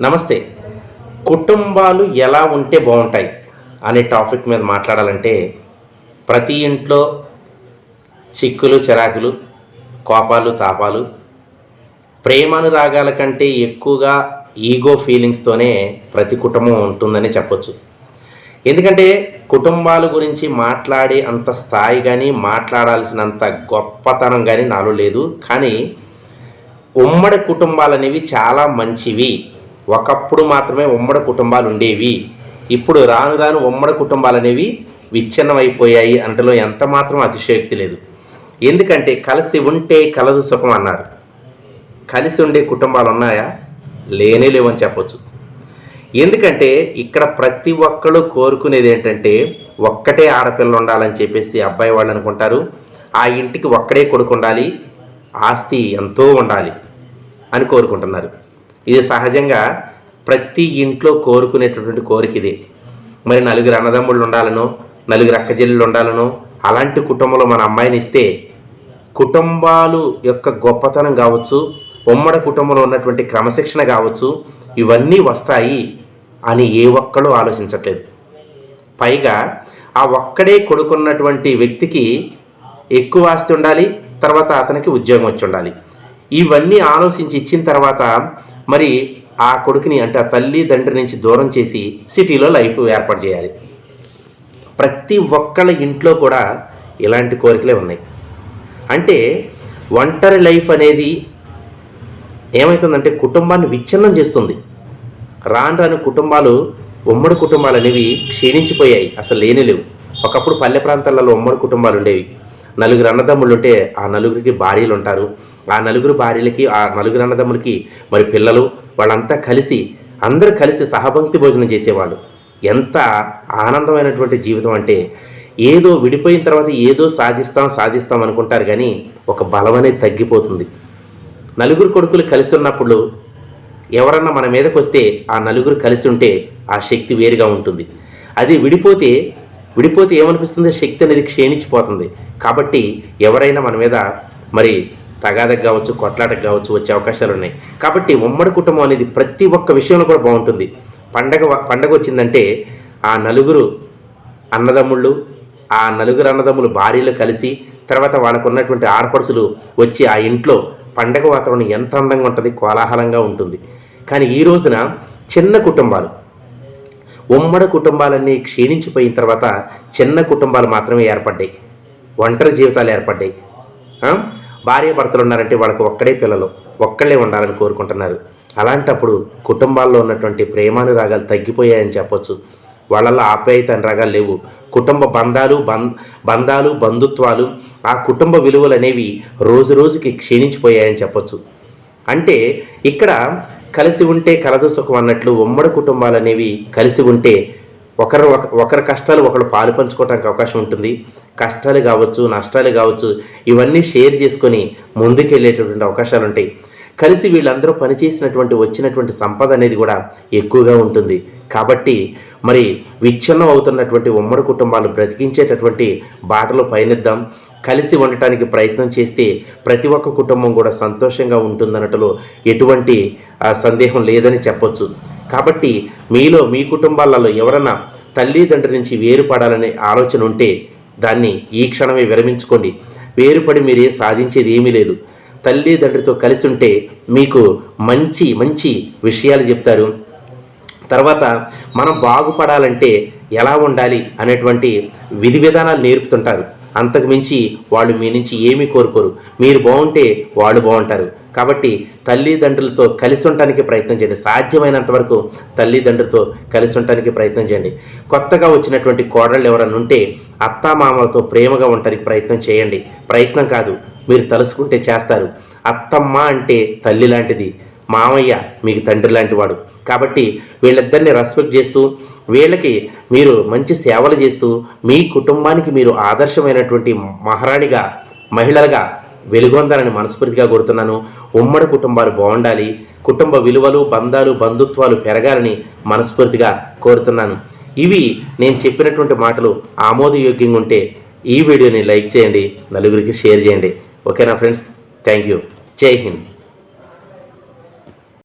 నమస్తే. కుటుంబాలు ఎలా ఉంటే బాగుంటాయి అనే టాపిక్ మీద మాట్లాడాలంటే ప్రతి ఇంట్లో చిక్కులు చిరాకులు కోపాలు తాపాలు ప్రేమానురాగాల కంటే ఎక్కువగా ఈగో ఫీలింగ్స్తోనే ప్రతి కుటుంబం ఉంటుందని చెప్పొచ్చు. ఎందుకంటే కుటుంబాల గురించి మాట్లాడే అంత స్థాయి కానీ మాట్లాడాల్సినంత గొప్పతనం కానీ నాలో లేదు. కానీ ఉమ్మడి కుటుంబాలు అనేవి చాలా మంచివి. ఒకప్పుడు మాత్రమే ఉమ్మడి కుటుంబాలు ఉండేవి ఇప్పుడు రాను రాను ఉమ్మడి కుటుంబాలు అనేవి విచ్ఛిన్నమైపోయాయి అంటలో ఎంత మాత్రం అతిశయోక్తి లేదు. ఎందుకంటే కలిసి ఉంటే కలదు సుఖం అన్నారు. కలిసి ఉండే కుటుంబాలు ఉన్నాయా లేనే లేవని చెప్పొచ్చు. ఎందుకంటే ఇక్కడ ప్రతి ఒక్కళ్ళు కోరుకునేది ఏంటంటే ఒక్కటే ఆడపిల్ల ఉండాలని చెప్పేసి అబ్బాయి వాళ్ళు అనుకుంటారు. ఆ ఇంటికి ఒక్కడే కొడుకు ఉండాలి ఆస్తి ఎంతో ఉండాలి అని కోరుకుంటున్నారు. ఇది సహజంగా ప్రతి ఇంట్లో కోరుకునేటటువంటి కోరిక ఇది. మరి నలుగురు అన్నదమ్ముళ్ళు ఉండాలను నలుగురు అక్కచెల్లెళ్ళు ఉండాలనో అలాంటి కుటుంబంలో మన అమ్మాయిని ఇస్తే కుటుంబాలు యొక్క గొప్పతనం కావచ్చు ఉమ్మడి కుటుంబంలో ఉన్నటువంటి క్రమశిక్షణ కావచ్చు ఇవన్నీ వస్తాయి అని ఏ ఒక్కళ్ళు ఆలోచించట్లేదు. పైగా ఆ ఒక్కడే కొడుకున్నటువంటి వ్యక్తికి ఎక్కువ ఆస్తి ఉండాలి తర్వాత అతనికి ఉద్యోగం వచ్చి ఉండాలి. ఇవన్నీ ఆలోచించి ఇచ్చిన తర్వాత మరి ఆ కొడుకుని అంటే ఆ తల్లి తండ్రి నుంచి దూరం చేసి సిటీలో లైఫ్ ఏర్పాటు చేయాలి. ప్రతి ఒక్కళ్ళ ఇంట్లో కూడా ఇలాంటి కోరికలే ఉన్నాయి. అంటే ఒంటరి లైఫ్ అనేది ఏమవుతుందంటే కుటుంబాన్ని విచ్ఛిన్నం చేస్తుంది. రాను రాను కుటుంబాలు ఉమ్మడి కుటుంబాలు అనేవి క్షీణించిపోయాయి. అసలు లేని లేవు. ఒకప్పుడు పల్లె ప్రాంతాలలో ఉమ్మడి కుటుంబాలు ఉండేవి. నలుగురు అన్నదమ్ములు ఉంటే ఆ నలుగురికి భార్యలు ఉంటారు. ఆ నలుగురు భార్యలకి ఆ నలుగురు అన్నదమ్ములకి మరి పిల్లలు వాళ్ళంతా కలిసి అందరూ కలిసి సహభక్తి భోజనం చేసేవాళ్ళు. ఎంత ఆనందమైనటువంటి జీవితం అంటే ఏదో విడిపోయిన తర్వాత ఏదో సాధిస్తాం సాధిస్తాం అనుకుంటారు కానీ ఒక బలం అనేది తగ్గిపోతుంది. నలుగురు కొడుకులు కలిసి ఉన్నప్పుడు ఎవరన్నా మన మీదకి వస్తే ఆ నలుగురు కలిసి ఉంటే ఆ శక్తి వేరుగా ఉంటుంది. అది విడిపోతే విడిపోతే ఏమనిపిస్తుంది? శక్తి అనేది క్షీణించిపోతుంది. కాబట్టి ఎవరైనా మన మీద మరి తగాదకు కావచ్చు కొట్లాటకు కావచ్చు వచ్చే అవకాశాలు ఉన్నాయి. కాబట్టి ఉమ్మడి కుటుంబం అనేది ప్రతి ఒక్క విషయంలో కూడా బాగుంటుంది. పండగ పండగ వచ్చిందంటే ఆ నలుగురు అన్నదమ్ముళ్ళు ఆ నలుగురు అన్నదమ్ములు భార్యలు కలిసి తర్వాత వాళ్ళకు ఉన్నటువంటి ఆడపడుసులు వచ్చి ఆ ఇంట్లో పండగ వాతావరణం ఎంత అందంగా ఉంటుంది కోలాహలంగా ఉంటుంది. కానీ ఈ రోజున చిన్న కుటుంబాలు ఉమ్మడి కుటుంబాలన్నీ క్షీణించిపోయిన తర్వాత చిన్న కుటుంబాలు మాత్రమే ఏర్పడ్డాయి. ఒంటరి జీవితాలు ఏర్పడ్డాయి. భార్య భర్తలు ఉన్నారంటే వాళ్ళకి ఒక్కడే పిల్లలు ఒక్కళ్ళే ఉండాలని కోరుకుంటున్నారు. అలాంటప్పుడు కుటుంబాల్లో ఉన్నటువంటి ప్రేమానురాగాలు తగ్గిపోయాయని చెప్పొచ్చు. వాళ్ళల్లో ఆప్యాయత రాగాలు లేవు. కుటుంబ బంధాలు బం బంధాలు బంధుత్వాలు ఆ కుటుంబ విలువలు అనేవి రోజు రోజుకి క్షీణించిపోయాయని చెప్పొచ్చు. అంటే ఇక్కడ కలిసి ఉంటే కలదు సుఖం అన్నట్లు ఉమ్మడి కుటుంబాలు అనేవి కలిసి ఉంటే ఒకరు ఒక- ఒకరి కష్టాలు ఒకరు పాలు పంచుకోవడానికి అవకాశం ఉంటుంది. కష్టాలు కావచ్చు నష్టాలు కావచ్చు ఇవన్నీ షేర్ చేసుకొని ముందుకెళ్ళేటటువంటి అవకాశాలు ఉంటాయి. కలిసి వీళ్ళందరూ పనిచేసినటువంటి వచ్చినటువంటి సంపద అనేది కూడా ఎక్కువగా ఉంటుంది. కాబట్టి మరి విచ్ఛిన్నం అవుతున్నటువంటి ఉమ్మడి కుటుంబాలు బ్రతికించేటటువంటి బాటలో పయనిద్దాం. కలిసి ఉండటానికి ప్రయత్నం చేస్తే ప్రతి ఒక్క కుటుంబం కూడా సంతోషంగా ఉంటుందన్నట్టులో ఎటువంటి సందేహం లేదని చెప్పొచ్చు. కాబట్టి మీలో మీ కుటుంబాలలో ఎవరన్నా తల్లిదండ్రుల నుంచి వేరుపడాలనే ఆలోచన ఉంటే దాన్ని ఈ క్షణమే విరమించుకోండి. వేరుపడి మీరే సాధించేది ఏమీ లేదు. తల్లిదండ్రితో కలిసి ఉంటే మీకు మంచి మంచి విషయాలు చెప్తారు. తర్వాత మనం బాగుపడాలంటే ఎలా ఉండాలి అనేటువంటి విధి విధానాలు నేర్పుతుంటారు. అంతకుమించి వాళ్ళు మీ నుంచి ఏమీ కోరుకోరు. మీరు బాగుంటే వాళ్ళు బాగుంటారు. కాబట్టి తల్లిదండ్రులతో కలిసి ఉండటానికి ప్రయత్నం చేయండి. సాధ్యమైనంత వరకు తల్లిదండ్రులతో కలిసి ఉండటానికి ప్రయత్నం చేయండి. కొత్తగా వచ్చినటువంటి కోడళ్ళు ఎవరన్నా ఉంటే అత్తామామలతో ప్రేమగా ఉండటానికి ప్రయత్నం చేయండి. ప్రయత్నం కాదు మీరు తలుసుకుంటే చేస్తారు. అత్తమ్మ అంటే తల్లి లాంటిది. మామయ్య మీకు తండ్రి లాంటి వాడు. కాబట్టి వీళ్ళిద్దరిని రెస్పెక్ట్ చేస్తూ వీళ్ళకి మీరు మంచి సేవలు చేస్తూ మీ కుటుంబానికి మీరు ఆదర్శమైనటువంటి మహారాణిగా మహిళలుగా వెలుగొందాలని మనస్ఫూర్తిగా కోరుతున్నాను. ఉమ్మడి కుటుంబాలు బాగుండాలి. కుటుంబ విలువలు బంధాలు బంధుత్వాలు పెరగాలని మనస్ఫూర్తిగా కోరుతున్నాను. ఇవి నేను చెప్పినటువంటి మాటలు ఆమోదయోగ్యంగా ఉంటే ఈ వీడియోని లైక్ చేయండి నలుగురికి షేర్ చేయండి. ఓకేనా ఫ్రెండ్స్? Thank you. జై హింద్.